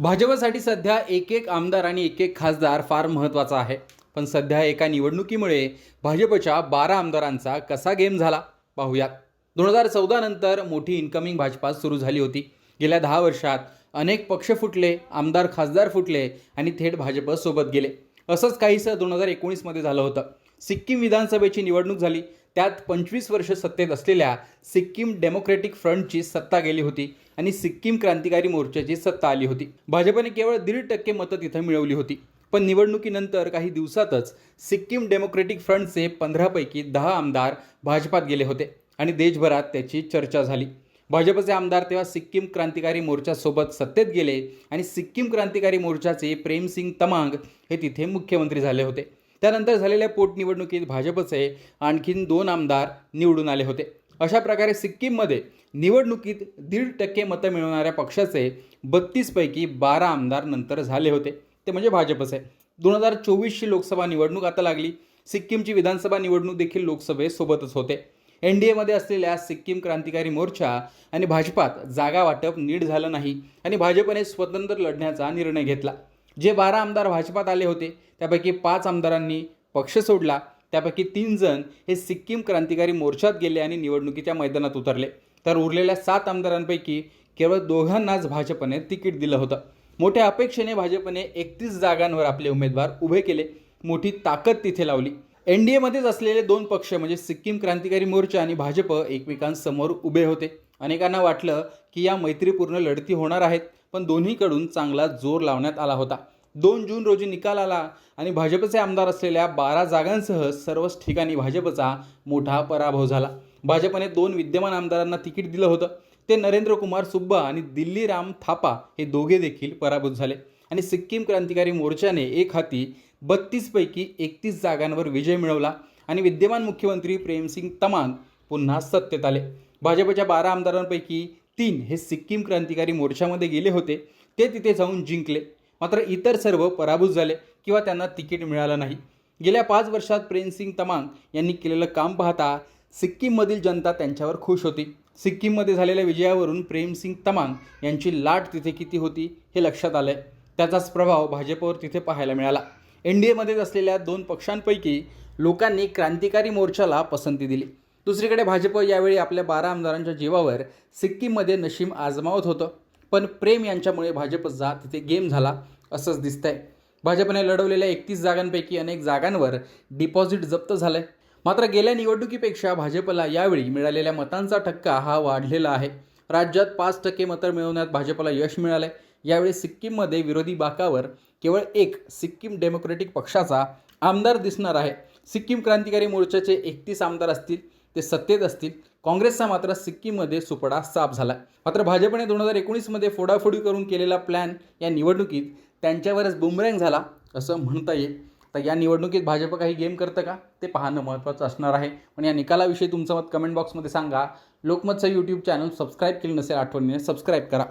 भाजपसाठी सध्या एक एक आमदार आणि एक एक खासदार फार महत्त्वाचा आहे. पण सध्या एका निवडणुकीमुळे भाजपच्या बारा आमदारांचा कसा गेम झाला? पाहूयात. दोन हजार चौदा नंतर मोठी इन्कमिंग भाजपा सुरू झाली होती. गेल्या दहा वर्षात अनेक पक्ष फुटले आमदार खासदार फुटले आणि थेट भाजप सोबत गेले. असंच काहीसं दोन हजार एकोणीसमध्ये झालं होतं. सिक्कीम विधानसभेची निवडणूक झाली. त्यात पंचवीस वर्ष सत्तेत असलेल्या सिक्कीम डेमोक्रेटिक फ्रंटची सत्ता गेली होती आणि सिक्कीम क्रांतिकारी मोर्चाची सत्ता आली होती. भाजपने केवळ दीड टक्के मतं तिथं मिळवली होती. पण निवडणुकीनंतर काही दिवसातच सिक्कीम डेमोक्रेटिक फ्रंटचे पंधरापैकी दहा आमदार भाजपात गेले होते आणि देशभरात त्याची चर्चा झाली. भाजपचे आमदार तेव्हा सिक्कीम क्रांतिकारी मोर्चासोबत सत्तेत गेले आणि सिक्कीम क्रांतिकारी मोर्चाचे प्रेमसिंग तमांग हे तिथे मुख्यमंत्री झाले होते. त्यानंतर झालेल्या पोटनिवडणुकीत भाजपचे आणखीन दोन आमदार निवडून आले होते. अशा प्रकारे सिक्कीममध्ये निवडणुकीत दीड टक्के मतं मिळवणाऱ्या पक्षाचे बत्तीसपैकी बारा आमदार नंतर झाले होते. ते म्हणजे भाजपचे. दोन हजार चोवीसची लोकसभा निवडणूक आता लागली. सिक्कीमची विधानसभा निवडणूक देखील लोकसभेसोबतच होते. एन डी एमध्ये असलेल्या सिक्कीम क्रांतिकारी मोर्चा आणि भाजपात जागा वाटप नीट झालं नाही आणि भाजपने स्वतंत्र लढण्याचा निर्णय घेतला. जे बारा आमदार भाजपात आले होते त्यापैकी पाच आमदारांनी पक्ष सोडला. त्यापैकी तीन जण हे सिक्कीम क्रांतिकारी मोर्चात गेले आणि निवडणुकीच्या मैदानात उतरले. तर उरलेल्या सात आमदारांपैकी केवळ दोघांनाच भाजपने तिकीट दिलं होतं. मोठ्या अपेक्षेने भाजपने एकतीस जागांवर आपले उमेदवार उभे केले. मोठी ताकद तिथे लावली. एन डी एमध्येच असलेले दोन पक्ष म्हणजे सिक्कीम क्रांतिकारी मोर्चा आणि भाजप एकमेकांसमोर उभे होते. अनेकांना वाटलं की या मैत्रीपूर्ण लढती होणार आहेत. पण दोन्हीकडून चांगला जोर लावण्यात आला होता. दोन जून रोजी निकाल आला आणि भाजपचे आमदार असलेल्या बारा जागांसह सर्वच ठिकाणी भाजपचा मोठा पराभव झाला. भाजपने दोन विद्यमान आमदारांना तिकीट दिलं होतं. ते नरेंद्र कुमार सुब्बा आणि दिल्ली राम थापा हे दोघे देखील पराभूत झाले. आणि सिक्कीम क्रांतिकारी मोर्चाने एक हाती बत्तीसपैकी एकतीस जागांवर विजय मिळवला आणि विद्यमान मुख्यमंत्री प्रेमसिंग तमांग पुन्हा सत्तेत आले. भाजपच्या बारा आमदारांपैकी तीन हे सिक्कीम क्रांतिकारी मोर्चामध्ये गेले होते ते तिथे जाऊन जिंकले. मात्र इतर सर्व पराभूत झाले किंवा त्यांना तिकीट मिळालं नाही. गेल्या पाच वर्षात प्रेमसिंग तमांग यांनी केलेलं काम पाहता सिक्कीममधील जनता त्यांच्यावर खुश होती. सिक्कीममध्ये झालेल्या विजयावरून प्रेमसिंग तमांग यांची लाट तिथे किती होती हे लक्षात आलं आहे त्याचाच प्रभाव भाजपवर तिथे पाहायला मिळाला. एन डी एमध्येच असलेल्या दोन पक्षांपैकी लोकांनी क्रांतिकारी मोर्चाला पसंती दिली. दुसरीकडे भाजप यावेळी आपल्या बारा आमदारांच्या जीवावर सिक्कीममध्ये नशीम आजमावत होतं. पण प्रेम यांच्यामुळे भाजपचा तिथे गेम झाला असंच दिसतंय. भाजपने लढवलेल्या एकतीस जागांपैकी अनेक जागांवर डिपॉझिट जप्त झालंय. मात्र गेल्या निवडणुकीपेक्षा भाजपला यावेळी मिळालेल्या मतांचा टक्का हा वाढलेला आहे. राज्यात पाच टक्के मतं मिळवण्यात भाजपला यश मिळालंय. यावेळी सिक्कीममध्ये विरोधी बाकावर केवळ एक सिक्कीम डेमोक्रेटिक पक्षाचा आमदार दिसणार आहे. सिक्कीम क्रांतिकारी मोर्चाचे एकतीस आमदार असतील. ते सत्तेत असतील. काँग्रेसचा मात्र सिक्कीममध्ये सुपडा साफ झाला मात्र भाजपने दोन हजार एकोणीसमध्ये फोडाफोडी करून केलेला प्लॅन या निवडणुकीत त्यांच्यावरच बुमरँग झाला असं म्हणता येईल. तर या निवडणुकीत भाजप काही गेम करतं का? ते पाहणं महत्त्वाचं असणार आहे. पण या निकालाविषयी तुमचं मत कमेंट बॉक्समध्ये सांगा. लोकमतचं यूट्यूब चॅनल सबस्क्राईब केलं नसेल आठवणीने सबस्क्राईब करा.